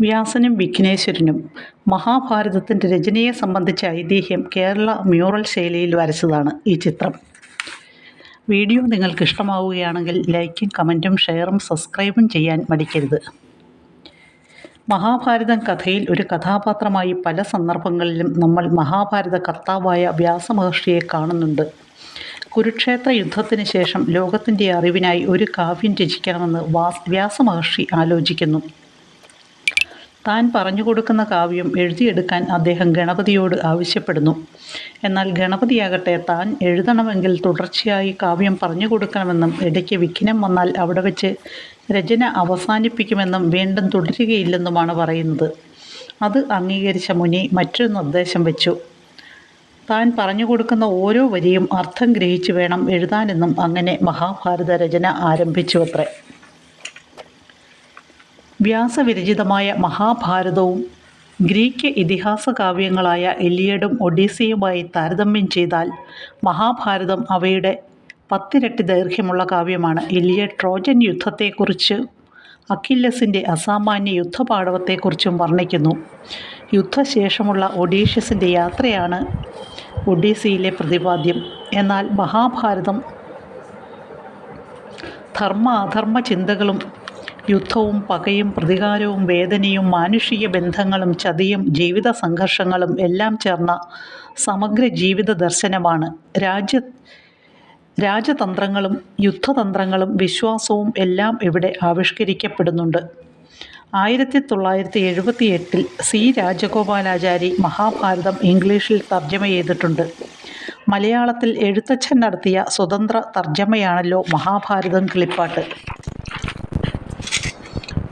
വ്യാസനും വിഘ്നേശ്വരനും മഹാഭാരതത്തിന്റെ രചനയെ സംബന്ധിച്ച ഐതിഹ്യം കേരള മ്യൂറൽ ശൈലിയിൽ വരച്ചതാണ് ഈ ചിത്രം. വീഡിയോ നിങ്ങൾക്ക് ഇഷ്ടമാവുകയാണെങ്കിൽ ലൈക്കും കമന്റും ഷെയറും സബ്സ്ക്രൈബും ചെയ്യാൻ മടിക്കരുത്. മഹാഭാരതം കഥയിൽ ഒരു കഥാപാത്രമായി പല സന്ദർഭങ്ങളിലും നമ്മൾ മഹാഭാരത കർത്താവായ വ്യാസമഹർഷിയെ കാണുന്നുണ്ട്. കുരുക്ഷേത്ര യുദ്ധത്തിന് ശേഷം ലോകത്തിന്റെ അറിവിനായി ഒരു കാവ്യം രചിക്കണമെന്ന് വാസ് വ്യാസമഹർഷി ആലോചിക്കുന്നു. താൻ പറഞ്ഞു കൊടുക്കുന്ന കാവ്യം എഴുതിയെടുക്കാൻ അദ്ദേഹം ഗണപതിയോട് ആവശ്യപ്പെടുന്നു. എന്നാൽ ഗണപതിയാകട്ടെ താൻ എഴുതണമെങ്കിൽ തുടർച്ചയായി കാവ്യം പറഞ്ഞു കൊടുക്കണമെന്നും ഇടയ്ക്ക് വിഘ്നം വന്നാൽ അവിടെ വെച്ച് രചന അവസാനിപ്പിക്കുമെന്നും വീണ്ടും തുടരുകയില്ലെന്നുമാണ് പറയുന്നത്. അത് അംഗീകരിച്ച മുനി മറ്റൊരു നിർദ്ദേശം വെച്ചു. താൻ പറഞ്ഞു കൊടുക്കുന്ന ഓരോ വരിയും അർത്ഥം ഗ്രഹിച്ചു വേണം എഴുതാനെന്നും അങ്ങനെ മഹാഭാരത രചന ആരംഭിച്ചുവത്രേ. വ്യാസവിരചിതമായ മഹാഭാരതവും ഗ്രീക്ക് ഇതിഹാസ കാവ്യങ്ങളായ എലിയഡും ഒഡീസിയുമായി താരതമ്യം ചെയ്താൽ മഹാഭാരതം അവയുടെ പത്തിരട്ടി ദൈർഘ്യമുള്ള കാവ്യമാണ്. എലിയഡ് ട്രോജൻ യുദ്ധത്തെക്കുറിച്ച് അക്കില്ലസിന്റെ അസാമാന്യ യുദ്ധപാടവത്തെക്കുറിച്ചും വർണിക്കുന്നു. യുദ്ധശേഷമുള്ള ഒഡീഷ്യസിന്റെ യാത്രയാണ് ഒഡീസിയിലെ പ്രതിപാദ്യം. എന്നാൽ മഹാഭാരതം ധർമ്മ അധർമ്മ ചിന്തകളും യുദ്ധവും പകയും പ്രതികാരവും വേദനയും മാനുഷിക ബന്ധങ്ങളും ചതിയും ജീവിത സംഘർഷങ്ങളും എല്ലാം ചേർന്ന സമഗ്ര ജീവിത ദർശനമാണ്. രാജ്യ രാജതന്ത്രങ്ങളും യുദ്ധതന്ത്രങ്ങളും വിശ്വാസവും എല്ലാം ഇവിടെ ആവിഷ്കരിക്കപ്പെടുന്നുണ്ട്. ആയിരത്തി തൊള്ളായിരത്തി എഴുപത്തി എട്ടിൽ സി. രാജഗോപാലാചാരി മഹാഭാരതം ഇംഗ്ലീഷിൽ തർജമ ചെയ്തിട്ടുണ്ട്. മലയാളത്തിൽ എഴുത്തച്ഛൻ നടത്തിയ സ്വതന്ത്ര തർജമയാണല്ലോ മഹാഭാരതം കിളിപ്പാട്ട്.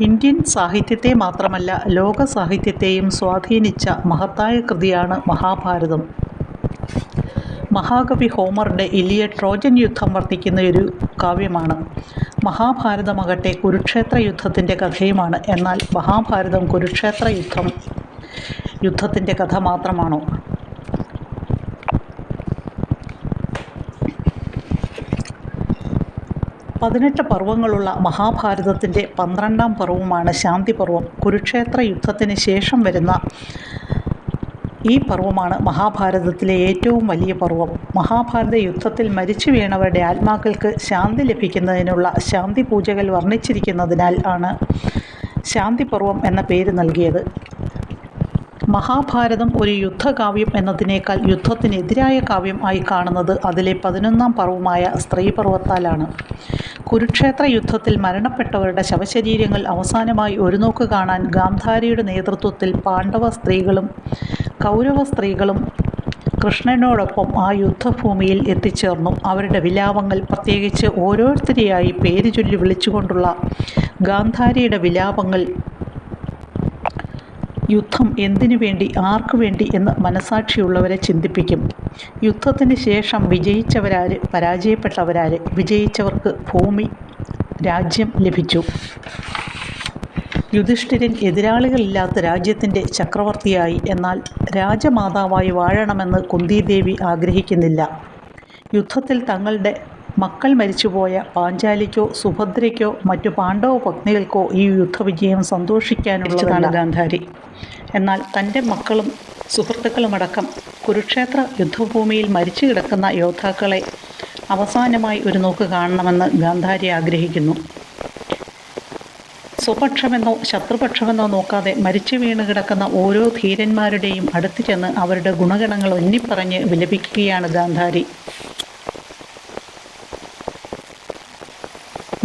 ഇന്ത്യൻ സാഹിത്യത്തെ മാത്രമല്ല ലോക സാഹിത്യത്തെയും സ്വാധീനിച്ച മഹത്തായ കൃതിയാണ് മഹാഭാരതം. മഹാകവി ഹോമറുടെ ഇലിയ ട്രോജൻ യുദ്ധം വർദ്ധിക്കുന്ന ഒരു കാവ്യമാണ്. മഹാഭാരതമാകട്ടെ കുരുക്ഷേത്ര യുദ്ധത്തിന്റെ കഥയുമാണ്. എന്നാൽ മഹാഭാരതം കുരുക്ഷേത്ര യുദ്ധം യുദ്ധത്തിന്റെ കഥ മാത്രമാണോ? പതിനെട്ട് പർവങ്ങളുള്ള മഹാഭാരതത്തിന്റെ പന്ത്രണ്ടാം പർവമാണ് ശാന്തിപർവം കുരുക്ഷേത്ര യുദ്ധത്തിന് ശേഷം വരുന്ന ഈ പർവമാണ് മഹാഭാരതത്തിലെ ഏറ്റവും വലിയ പർവം. മഹാഭാരത യുദ്ധത്തിൽ മരിച്ചു വീണവരുടെ ആത്മാക്കൾക്ക് ശാന്തി ലഭിക്കുന്നതിനുള്ള ശാന്തി പൂജകൾ വർണിച്ചിരിക്കുന്നതിനാൽ ആണ് ശാന്തിപർവം എന്ന പേര് നൽകിയത്. മഹാഭാരതം ഒരു യുദ്ധകാവ്യം എന്നതിനേക്കാൾ യുദ്ധത്തിനെതിരായ കാവ്യം ആയി കാണുന്നത് അതിലെ പതിനൊന്നാം പർവമായ സ്ത്രീപർവത്താലാണ് കുരുക്ഷേത്ര യുദ്ധത്തിൽ മരണപ്പെട്ടവരുടെ ശവശരീരങ്ങൾ അവസാനമായി ഒരു നോക്ക് കാണാൻ ഗാന്ധാരിയുടെ നേതൃത്വത്തിൽ പാണ്ഡവ സ്ത്രീകളും കൗരവ സ്ത്രീകളും കൃഷ്ണനോടൊപ്പം ആ യുദ്ധഭൂമിയിൽ എത്തിച്ചേർന്നു. അവരുടെ വിലാപങ്ങൾ പ്രത്യേകിച്ച് ഓരോരുത്തരെയായി പേര് ചൊല്ലി വിളിച്ചുകൊണ്ടുള്ള ഗാന്ധാരിയുടെ വിലാപങ്ങൾ യുദ്ധം എന്തിനു വേണ്ടി ആർക്കു വേണ്ടി എന്ന് മനസാക്ഷിയുള്ളവരെ ചിന്തിപ്പിക്കും. യുദ്ധത്തിന് ശേഷം വിജയിച്ചവരാര് പരാജയപ്പെട്ടവരാര് വിജയിച്ചവർക്ക് ഭൂമി രാജ്യം ലഭിച്ചു. യുധിഷ്ഠിരൻ എതിരാളികളില്ലാത്ത രാജ്യത്തിന്റെ ചക്രവർത്തിയായി. എന്നാൽ രാജമാതാവായി വാഴണമെന്ന് കുന്തിദേവി ആഗ്രഹിക്കുന്നില്ല. യുദ്ധത്തിൽ തങ്ങളുടെ മക്കൾ മരിച്ചുപോയ പാഞ്ചാലിക്കോ സുഭദ്രയ്ക്കോ മറ്റു പാണ്ഡവ പത്നികൾക്കോ ഈ യുദ്ധവിജയം സന്തോഷിക്കാനുള്ളതാണ്. ഗാന്ധാരി. എന്നാൽ തന്റെ മക്കളും സുഹൃത്തുക്കളുമടക്കം കുരുക്ഷേത്ര യുദ്ധഭൂമിയിൽ മരിച്ചു കിടക്കുന്ന യോദ്ധാക്കളെ അവസാനമായി ഒരു നോക്ക് കാണണമെന്ന് ഗാന്ധാരി ആഗ്രഹിക്കുന്നു. സ്വപക്ഷമെന്നോ ശത്രുപക്ഷമെന്നോ നോക്കാതെ മരിച്ചു വീണ് കിടക്കുന്ന ഓരോ ധീരന്മാരുടെയും അടുത്തു ചെന്ന് അവരുടെ ഗുണഗണങ്ങൾ ഒന്നിപ്പറഞ്ഞ് വിലപിക്കുകയാണ് ഗാന്ധാരി.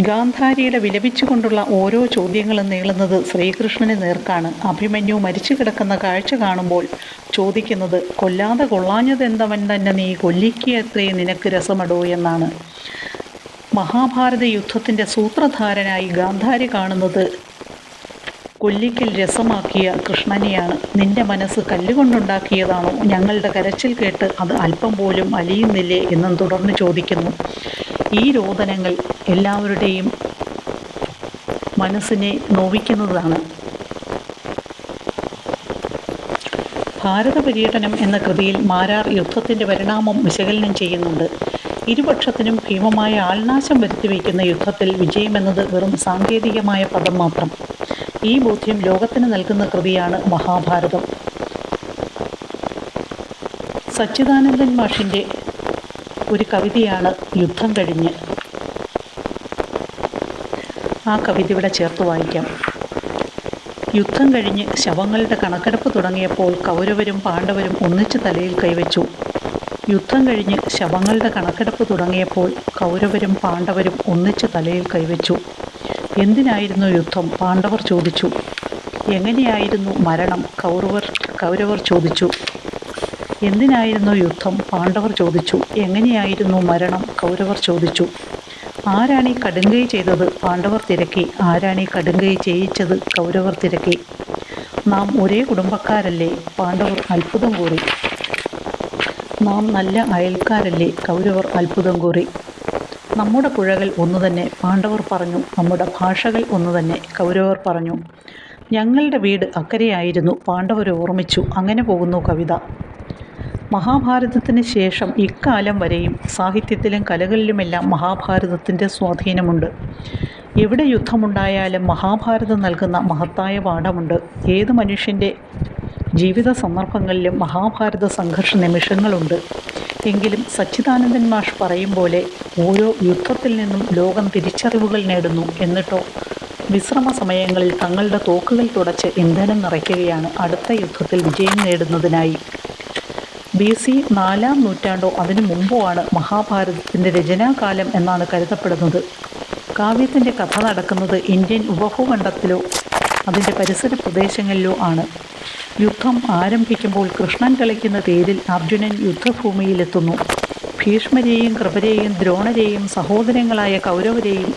ഗാന്ധാരിയുടെ വിലപിച്ചുകൊണ്ടുള്ള ഓരോ ചോദ്യങ്ങളും നീളുന്നത് ശ്രീകൃഷ്ണന് നേർക്കാണ്. അഭിമന്യു മരിച്ചു കിടക്കുന്ന കാഴ്ച കാണുമ്പോൾ ചോദിക്കുന്നത് കൊല്ലാതെ കൊള്ളാഞ്ഞതെന്തവൻ തന്നെ നീ കൊല്ലിക്കത്രേ നിനക്ക് രസമടോ എന്നാണ്. മഹാഭാരത യുദ്ധത്തിന്റെ സൂത്രധാരനായി ഗാന്ധാരി കാണുന്നത് കൊല്ലിക്കൽ രസമാക്കിയ കൃഷ്ണനെയാണ്. നിന്റെ മനസ്സ് കല്ലുകൊണ്ടുണ്ടാക്കിയതാണോ? ഞങ്ങളുടെ കരച്ചിൽ കേട്ട് അത് അല്പം പോലും അലിയുന്നില്ലേ? എന്നും തുടർന്ന് ചോദിക്കുന്നു. ഈ രോദനങ്ങൾ എല്ലാവരുടെയും മനസ്സിനെ നോവിക്കുന്നതാണ്. ഭാരത പര്യടനം എന്ന കൃതിയിൽ മാരാർ യുദ്ധത്തിന്റെ പരിണാമം വിശകലനം ചെയ്യുന്നുണ്ട്. ഇരുപക്ഷത്തിനും ഭീമമായ ആൾനാശം വരുത്തിവെക്കുന്ന യുദ്ധത്തിൽ വിജയമെന്നത് വെറും സാങ്കേതികമായ പദം മാത്രം. ഈ ബോധ്യം ലോകത്തിന് നൽകുന്ന കൃതിയാണ് മഹാഭാരതം. സച്ചിദാനന്ദൻ മാഷിന്റെ ഒരു കവിതയാണ് യുദ്ധം കഴിഞ്ഞ്. ആ കവിത ഇവിടെ ചേർത്ത് വായിക്കാം. യുദ്ധം കഴിഞ്ഞ് ശവങ്ങളുടെ കണക്കെടുപ്പ് തുടങ്ങിയപ്പോൾ കൗരവരും പാണ്ഡവരും ഒന്നിച്ച് തലയിൽ കൈവച്ചു. യുദ്ധം കഴിഞ്ഞ് ശവങ്ങളുടെ കണക്കെടുപ്പ് തുടങ്ങിയപ്പോൾ കൗരവരും പാണ്ഡവരും ഒന്നിച്ച് തലയിൽ കൈവച്ചു. എന്തിനായിരുന്നു യുദ്ധം? പാണ്ഡവർ ചോദിച്ചു. എങ്ങനെയായിരുന്നു മരണം? കൗരവർ കൗരവർ ചോദിച്ചു. എന്തിനായിരുന്നു യുദ്ധം? പാണ്ഡവർ ചോദിച്ചു. എങ്ങനെയായിരുന്നു മരണം? കൗരവർ ചോദിച്ചു. ആരാണ് ഈ കടുങ്കൈ ചെയ്തത്? പാണ്ഡവർ തിരക്കി. ആരാണ് ഈ കടുങ്കൈ ചെയ്യിച്ചത്? കൗരവർ തിരക്കി. നാം ഒരേ കുടുംബക്കാരല്ലേ? പാണ്ഡവർ അത്ഭുതം കൂറി. നാം നല്ല അയൽക്കാരല്ലേ? കൗരവർ അത്ഭുതം കൂറി. നമ്മുടെ പുഴകൾ ഒന്നു തന്നെ പാണ്ഡവർ പറഞ്ഞു നമ്മുടെ ഭാഷകൾ ഒന്നു തന്നെ കൗരവർ പറഞ്ഞു ഞങ്ങളുടെ വീട് അക്കരെയായിരുന്നു. പാണ്ഡവർ ഓർമ്മിച്ചു. അങ്ങനെ പോകുന്നു കവിത. മഹാഭാരതത്തിന് ശേഷം ഇക്കാലം വരെയും സാഹിത്യത്തിലും കലകളിലുമെല്ലാം മഹാഭാരതത്തിന്റെ സ്വാധീനമുണ്ട്. എവിടെ യുദ്ധമുണ്ടായാലും മഹാഭാരതം നൽകുന്ന മഹത്തായ പാഠമുണ്ട്. ഏത് മനുഷ്യന്റെ ജീവിത സന്ദർഭങ്ങളിലും മഹാഭാരത സംഘർഷ നിമിഷങ്ങളുണ്ട്. എങ്കിലും സച്ചിദാനന്ദൻ മാഷ് പറയും പോലെ ഓരോ യുദ്ധത്തിൽ നിന്നും ലോകം തിരിച്ചറിവുകൾ നേടുന്നു എന്നിട്ടോ വിശ്രമ സമയങ്ങളിൽ തങ്ങളുടെ തോക്കുകൾ തുടച്ച് ഇന്ധനം നിറയ്ക്കുകയാണ് അടുത്ത യുദ്ധത്തിൽ വിജയം നേടുന്നതിനായി. ബി സി നാലാം നൂറ്റാണ്ടോ അതിനു മുമ്പോ ആണ് മഹാഭാരതത്തിന്റെ രചനാകാലം എന്നാണ് കരുതപ്പെടുന്നത്. കാവ്യത്തിന്റെ കഥ നടക്കുന്നത് ഇന്ത്യൻ ഉപഭൂഖണ്ഡത്തിലോ അതിന്റെ പരിസര പ്രദേശങ്ങളിലോ ആണ്. യുദ്ധം ആരംഭിക്കുമ്പോൾ കൃഷ്ണൻ കളിക്കുന്ന തേരിൽ അർജുനൻ യുദ്ധഭൂമിയിലെത്തുന്നു. ഭീഷ്മരെയും കൃപരെയും ദ്രോണരെയും സഹോദരങ്ങളായ കൗരവരെയും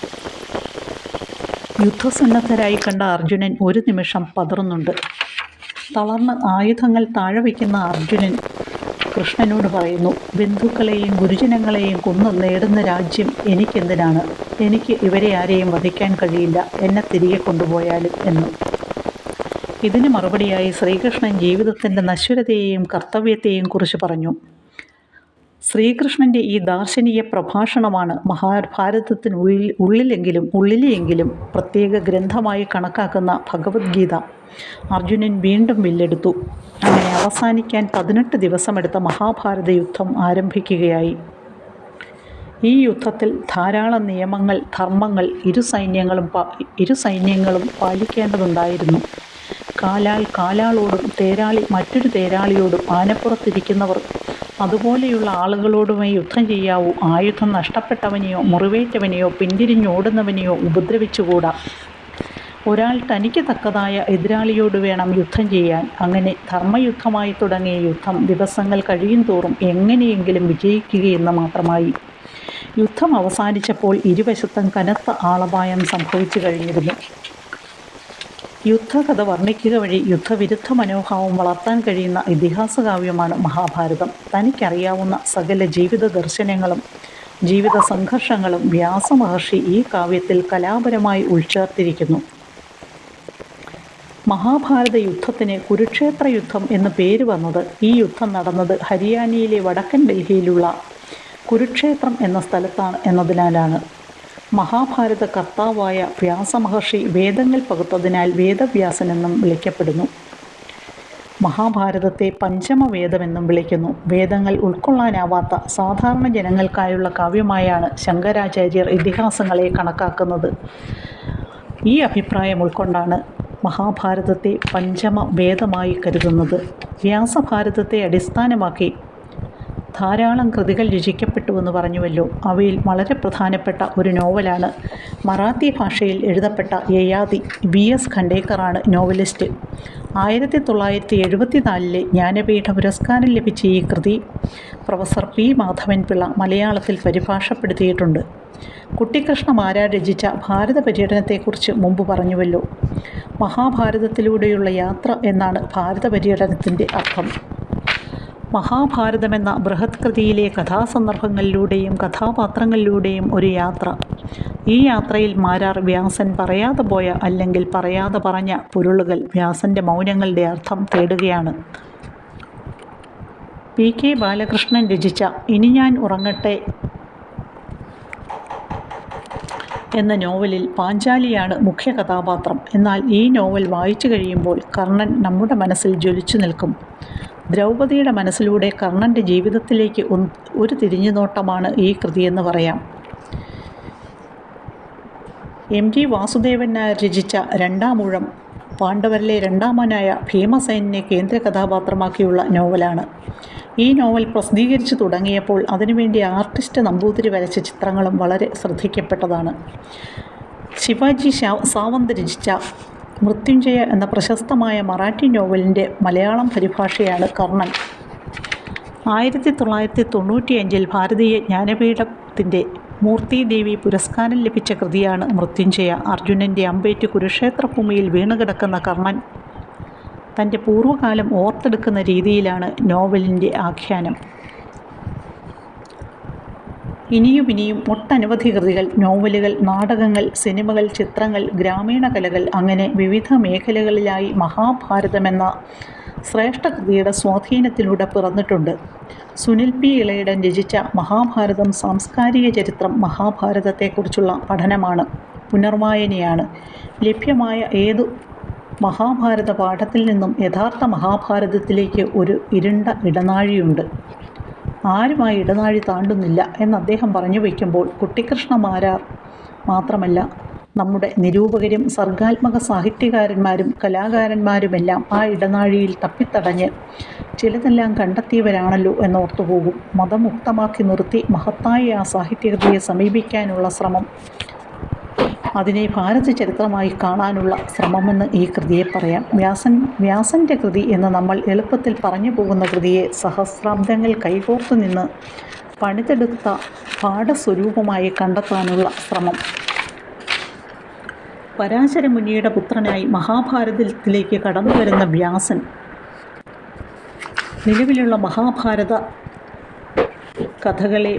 യുദ്ധസന്നദ്ധരായി കണ്ട അർജുനൻ ഒരു നിമിഷം പതറുന്നുണ്ട്. തളർന്ന് ആയുധങ്ങൾ താഴെ വയ്ക്കുന്ന അർജുനൻ കൃഷ്ണനോട് പറയുന്നു ബന്ധുക്കളെയും ഗുരുജനങ്ങളെയും കൊന്നു നേടുന്ന രാജ്യം എനിക്കെന്തിനാണ്? എനിക്ക് ഇവരെ ആരെയും വധിക്കാൻ കഴിയില്ല. എന്നെ തിരികെ കൊണ്ടുപോയാലും എന്ന്. ഇതിന് മറുപടിയായി ശ്രീകൃഷ്ണൻ ജീവിതത്തിന്റെ നശ്വരതയെയും കർത്തവ്യത്തെയും കുറിച്ച് പറഞ്ഞു. ശ്രീകൃഷ്ണന്റെ ഈ ദാർശനിക പ്രഭാഷണമാണ് മഹാഭാരതത്തിന് ഉള്ളിൽ ഉള്ളിലെങ്കിലും ഉള്ളിലെങ്കിലും പ്രത്യേക ഗ്രന്ഥമായി കണക്കാക്കുന്ന ഭഗവത്ഗീത. അർജുനൻ വീണ്ടും വില്ലെടുത്തു. അങ്ങനെ അവസാനിക്കാൻ പതിനെട്ട് ദിവസമെടുത്ത മഹാഭാരത യുദ്ധം ആരംഭിക്കുകയായി. ഈ യുദ്ധത്തിൽ ധാരാളം നിയമങ്ങൾ ധർമ്മങ്ങൾ ഇരു സൈന്യങ്ങളും ഇരു സൈന്യങ്ങളും പാലിക്കേണ്ടതുണ്ടായിരുന്നു. കാലാൽ കാലാളോടും തേരാളി മറ്റൊരു തേരാളിയോടും ആനപ്പുറത്തിരിക്കുന്നവർ അതുപോലെയുള്ള ആളുകളോടുമേ യുദ്ധം ചെയ്യാവൂ. ആയുധം നഷ്ടപ്പെട്ടവനെയോ മുറിവേറ്റവനെയോ പിന്തിരിഞ്ഞോടുന്നവനെയോ ഉപദ്രവിച്ചുകൂടാ. ഒരാൾ തനിക്ക് തക്കതായ എതിരാളിയോട് വേണം യുദ്ധം ചെയ്യാൻ. അങ്ങനെ ധർമ്മയുദ്ധമായി തുടങ്ങിയ യുദ്ധം ദിവസങ്ങൾ കഴിയും തോറും എങ്ങനെയെങ്കിലും വിജയിക്കുകയെന്ന് മാത്രമായി. യുദ്ധം അവസാനിച്ചപ്പോൾ ഇരുവശത്തും കനത്ത ആളപായം സംഭവിച്ചു കഴിഞ്ഞിരുന്നു. യുദ്ധകഥ വർണിക്കുക വഴി യുദ്ധവിരുദ്ധ മനോഭാവം വളർത്താൻ കഴിയുന്ന ഇതിഹാസകാവ്യമാണ് മഹാഭാരതം. തനിക്കറിയാവുന്ന സകല ജീവിത ദർശനങ്ങളും ജീവിത സംഘർഷങ്ങളും വ്യാസമഹർഷി ഈ കാവ്യത്തിൽ കലാപരമായി ഉൾച്ചേർത്തിരിക്കുന്നു. മഹാഭാരത യുദ്ധത്തിന് കുരുക്ഷേത്ര യുദ്ധം എന്ന് പേര് വന്നത് ഈ യുദ്ധം നടന്നത് ഹരിയാനയിലെ വടക്കൻ ഡൽഹിയിലുള്ള കുരുക്ഷേത്രം എന്ന സ്ഥലത്താണ് എന്നതിനാലാണ്. മഹാഭാരത കർത്താവായ വ്യാസമഹർഷി വേദങ്ങൾ പകുത്തതിനാൽ വേദവ്യാസനെന്നും വിളിക്കപ്പെടുന്നു. മഹാഭാരതത്തെ പഞ്ചമവേദമെന്നും വിളിക്കുന്നു. വേദങ്ങൾ ഉൾക്കൊള്ളാനാവാത്ത സാധാരണ ജനങ്ങൾക്കായുള്ള കാവ്യമായാണ് ശങ്കരാചാര്യർ ഇതിഹാസങ്ങളെ കണക്കാക്കുന്നത്. ഈ അഭിപ്രായം ഉൾക്കൊണ്ടാണ് മഹാഭാരതത്തെ പഞ്ചമ വേദമായി കരുതുന്നത്. വ്യാസഭാരതത്തെ അടിസ്ഥാനമാക്കി ധാരാളം കൃതികൾ രചിക്കപ്പെട്ടുവെന്ന് പറഞ്ഞുവല്ലോ. അവയിൽ വളരെ പ്രധാനപ്പെട്ട ഒരു നോവലാണ്. മറാത്തി ഭാഷയിൽ എഴുതപ്പെട്ട യയാതി വി. എസ്. ഖണ്ടേക്കറാണ് നോവലിസ്റ്റ്. ആയിരത്തി തൊള്ളായിരത്തി എഴുപത്തിനാലിലെ ജ്ഞാനപീഠ പുരസ്കാരം ലഭിച്ച ഈ കൃതി പ്രൊഫസർ പി. മാധവൻ പിള്ള മലയാളത്തിൽ പരിഭാഷപ്പെടുത്തിയിട്ടുണ്ട്. കുട്ടിക്കൃഷ്ണ കുട്ടിക്കൃഷ്ണമാരാ രചിച്ച ഭാരത പര്യടനത്തെക്കുറിച്ച് മുമ്പ് പറഞ്ഞുവല്ലോ. മഹാഭാരതത്തിലൂടെയുള്ള യാത്ര എന്നാണ് ഭാരത പര്യടനത്തിന്റെ അർത്ഥം. മഹാഭാരതമെന്ന ബൃഹത് കൃതിയിലെ കഥാസന്ദർഭങ്ങളിലൂടെയും കഥാപാത്രങ്ങളിലൂടെയും ഒരു യാത്ര ഈ യാത്രയിൽ മാരാർ വ്യാസൻ പറയാതെ പോയ അല്ലെങ്കിൽ പറയാതെ പറഞ്ഞ പൊരുളുകൾ വ്യാസന്റെ മൗനങ്ങളുടെ അർത്ഥം തേടുകയാണ് പി കെ ബാലകൃഷ്ണൻ രചിച്ച ഇനി ഞാൻ ഉറങ്ങട്ടെ എന്ന നോവലിൽ പാഞ്ചാലിയാണ് മുഖ്യ കഥാപാത്രം. എന്നാൽ ഈ നോവൽ വായിച്ചു കഴിയുമ്പോൾ കർണൻ നമ്മുടെ മനസ്സിൽ ജ്വലിച്ചു നിൽക്കും. ദ്രൗപദിയുടെ മനസ്സിലൂടെ കർണന്റെ ജീവിതത്തിലേക്ക് ഒരു തിരിഞ്ഞുനോട്ടമാണ് ഈ കൃതിയെന്ന് പറയാം. എം. ജി വാസുദേവൻ നായർ രചിച്ച രണ്ടാമൂഴം പാണ്ഡവരിലെ രണ്ടാമനായ ഭീമസേനെ കേന്ദ്ര കഥാപാത്രമാക്കിയുള്ള നോവലാണ്. ഈ നോവൽ പ്രസിദ്ധീകരിച്ചു തുടങ്ങിയപ്പോൾ അതിനുവേണ്ടി ആർട്ടിസ്റ്റ് നമ്പൂതിരി വരച്ച ചിത്രങ്ങളും വളരെ ശ്രദ്ധിക്കപ്പെട്ടതാണ്. ശിവാജി സാവന്ത് രചിച്ച മൃത്യുഞ്ജയ എന്ന പ്രശസ്തമായ മറാഠി നോവലിന്റെ മലയാളം പരിഭാഷയാണ് കർണൻ. ആയിരത്തി തൊള്ളായിരത്തി തൊണ്ണൂറ്റിയഞ്ചിൽ ഭാരതീയ ജ്ഞാനപീഠത്തിന്റെ മൂർത്തിദേവി പുരസ്കാരം ലഭിച്ച കൃതിയാണ് മൃത്യുഞ്ജയ. അർജുനന്റെ അമ്പേറ്റ് കുരുക്ഷേത്രഭൂമിയിൽ വീണുകിടക്കുന്ന കർണൻ തന്റെ പൂർവകാലം ഓർത്തെടുക്കുന്ന രീതിയിലാണ് നോവലിന്റെ ആഖ്യാനം. ഇനിയുമിനിയും ഒട്ടനവധി കൃതികൾ, നോവലുകൾ, നാടകങ്ങൾ, സിനിമകൾ, ചിത്രങ്ങൾ, ഗ്രാമീണ കലകൾ അങ്ങനെ വിവിധ മേഖലകളിലായി മഹാഭാരതമെന്ന ശ്രേഷ്ഠകൃതിയുടെ സ്വാധീനത്തിലൂടെ പിറന്നിട്ടുണ്ട്. സുനിൽ പി. ഇളയിടൻ രചിച്ച മഹാഭാരതം സാംസ്കാരിക ചരിത്രം മഹാഭാരതത്തെക്കുറിച്ചുള്ള പഠനമാണ്, പുനർവായനയാണ്. ലഭ്യമായ ഏതു മഹാഭാരത പാഠത്തിൽ നിന്നും യഥാർത്ഥ മഹാഭാരതത്തിലേക്ക് ഒരു ഇരുണ്ട ഇടനാഴിയുണ്ട്. ആരും ആ ഇടനാഴി താണ്ടുന്നില്ല എന്ന് അദ്ദേഹം പറഞ്ഞു വയ്ക്കുമ്പോൾ കുട്ടിക്കൃഷ്ണ മാരാർ മാത്രമല്ല നമ്മുടെ നിരൂപകരും സർഗാത്മക സാഹിത്യകാരന്മാരും കലാകാരന്മാരുമെല്ലാം ആ ഇടനാഴിയിൽ തപ്പിത്തടഞ്ഞ് ചിലതെല്ലാം കണ്ടെത്തിയവരാണല്ലോ എന്നോർത്തുപോകും. മതമുക്തമാക്കി നിർത്തി മഹത്തായ ആ സാഹിത്യകൃതിയെ സമീപിക്കാനുള്ള ശ്രമം, അതിനെ ഭാരത ചരിത്രമായി കാണാനുള്ള ശ്രമമെന്ന് ഈ കൃതിയെ പറയാം. വ്യാസൻ വ്യാസന്റെ കൃതി എന്ന് നമ്മൾ എളുപ്പത്തിൽ പറഞ്ഞു പോകുന്ന കൃതിയെ സഹസ്രാബ്ദങ്ങൾ കൈകോർത്തുനിന്ന് പണിതെടുത്ത പാഠസ്വരൂപമായി കണ്ടെത്താനുള്ള ശ്രമം. പരാശരമുനിയുടെ പുത്രനായി മഹാഭാരതത്തിലേക്ക് കടന്നു വരുന്ന വ്യാസൻ നിലവിലുള്ള മഹാഭാരതകഥകളെ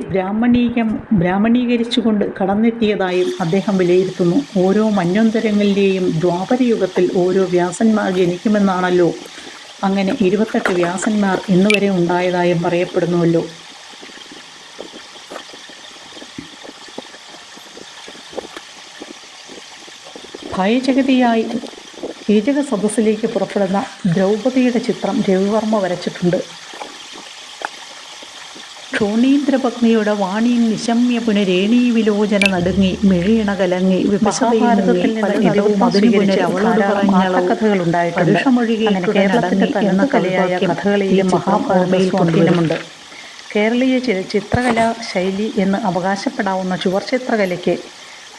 ബ്രാഹ്മണീകരിച്ചുകൊണ്ട് കടന്നെത്തിയതായും അദ്ദേഹം വിലയിരുത്തുന്നു. ഓരോ മന്വന്തരങ്ങളിലെയും ദ്വാപരയുഗത്തിൽ ഓരോ വ്യാസന്മാർ ജനിക്കുമെന്നാണല്ലോ. അങ്ങനെ ഇരുപത്തെട്ട് വ്യാസന്മാർ ഇന്നുവരെ ഉണ്ടായതായും പറയപ്പെടുന്നുവല്ലോ. ഭയചകതിയായി ഏജക സദസ്സിലേക്ക് പുറപ്പെടുന്ന ദ്രൗപദിയുടെ ചിത്രം രവിവർമ്മ വരച്ചിട്ടുണ്ട്. ക്ഷോണീന്ദ്രപത്നിയുടെ വാണിയും നിശമ്യ പുനരേണീവിലോചന നടുങ്ങി മിഴിയിണ കലങ്ങി മഹാഭാരതത്തിൽ. കേരളീയ ചിത്രകലാ ശൈലി എന്ന് അവകാശപ്പെടാവുന്ന ചുവർച്ചിത്രകലയ്ക്ക്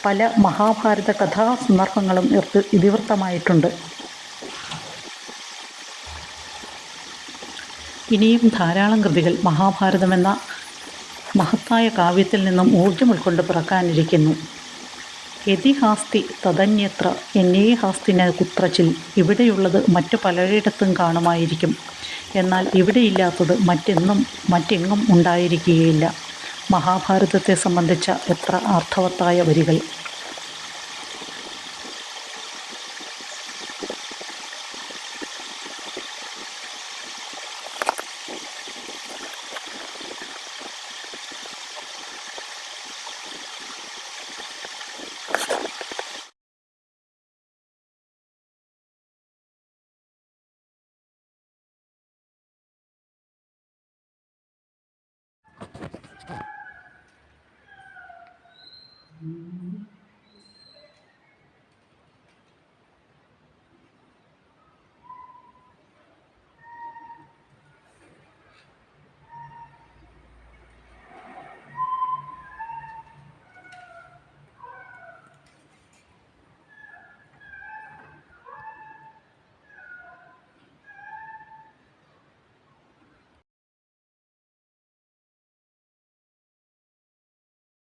പല മഹാഭാരത കഥാസന്ദർഭങ്ങളും ഇതിവൃത്തമായിട്ടുണ്ട്. ഇനിയും ധാരാളം കൃതികൾ മഹാഭാരതമെന്ന മഹത്തായ കാവ്യത്തിൽ നിന്നും ഊർജം ഉൾക്കൊണ്ട് പിറക്കാനിരിക്കുന്നു. യതി ഹാസ്തി തദന്യത്ര യന്യേ ഹാസ്തിന് കുത്രച്ചിൽ ഇവിടെയുള്ളത് മറ്റു പലയിടത്തും കാണുമായിരിക്കും. എന്നാൽ ഇവിടെയില്ലാത്തത് മറ്റെന്നും മറ്റെങ്ങും ഉണ്ടായിരിക്കുകയില്ല. മഹാഭാരതത്തെ സംബന്ധിച്ച എത്ര അർത്ഥവത്തായ വരികൾ!